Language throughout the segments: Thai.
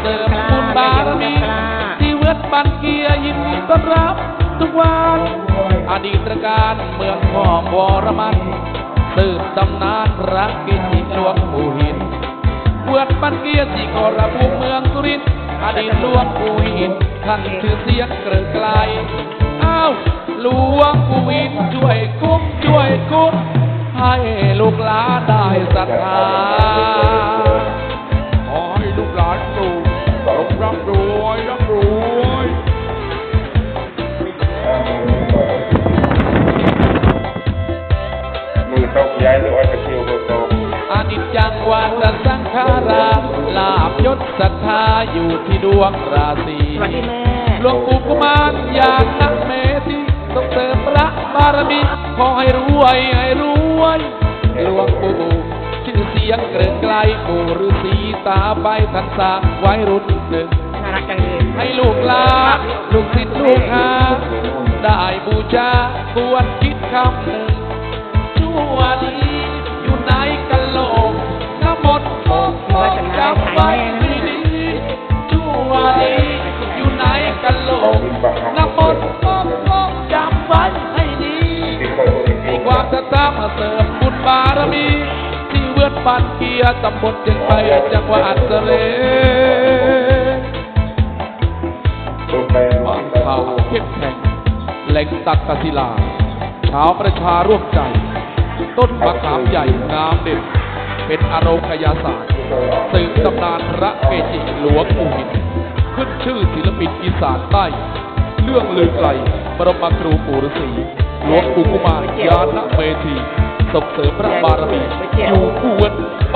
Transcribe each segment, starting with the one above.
เสริมบุญบารมีที่เวทบันเกียร์ยินดีต้อนรับทุกวัน อดีตการเมืองทองวรมันสืบตำนานรักกิจิหลวงปู่หินเวทบันเกียร์ที่กรภูเมืองสุรินทร์อดีตหลวงปู่หินท่านชื่อเสียงเกริกไกลอ้าวหลวงปู่หินช่วยคุ้มช่วยคุ้มให้ลูกหลานได้ศรัทธา ร่ำร่ำรวยร่ำรวยมือตกย้ายหรือว่าจะเที่ยวเบอร์ตกอนิจจังวัฏสังขาราลาบยศศรัทธาอยู่ที่ดวงราศีสวัสดีแม่หลวงปู่กุมารยามนักเมธีต้องเสริมพระบารมีขอให้รวยให้รวยหลวงปู่ ชื่อเสียงเกริงไกลปู่ฤาษีตาใบทันสร้างไว้รุ่นหนึ่ง น่ารักจังเลยให้ลูกหลานลูกศิษย์ลูกหา ได้บูชาควรคิดคำหนึ่งชั่วดีอยู่ไหนกันโลกน้ำมนต์มองมองจำไว้ให้ดีชั่วดีอยู่ไหนกันโลก ที่เวือนปันเกียตำบลเจียงไปจังหวัดสรตัวแปรบางข่าวเข้มแข็งแหล่งตักกศิลาชาวประชาร่วมใจ ต้นมะขามใหญ่งามเด่นเป็นอารมณ์ยาศาสตร์สืบตำนานพระเกจิหลวงปู่หิน ขึ้นชื่อศิลปินอีสานใต้ เรื่องลือไกลบรมครูปู่ฤาษีหลวงปู่กุมารยาณเมธีส่งเสริมพระบารมีอยู่คู่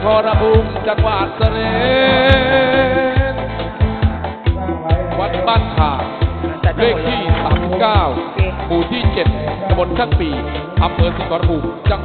เกียร์สีขอระบุมจังหวัดเสรวัดบ้านขาเลขที่ 39หมู่ที่ 7ตำบลช่างปีอำเภอสิงห์บุรีจัง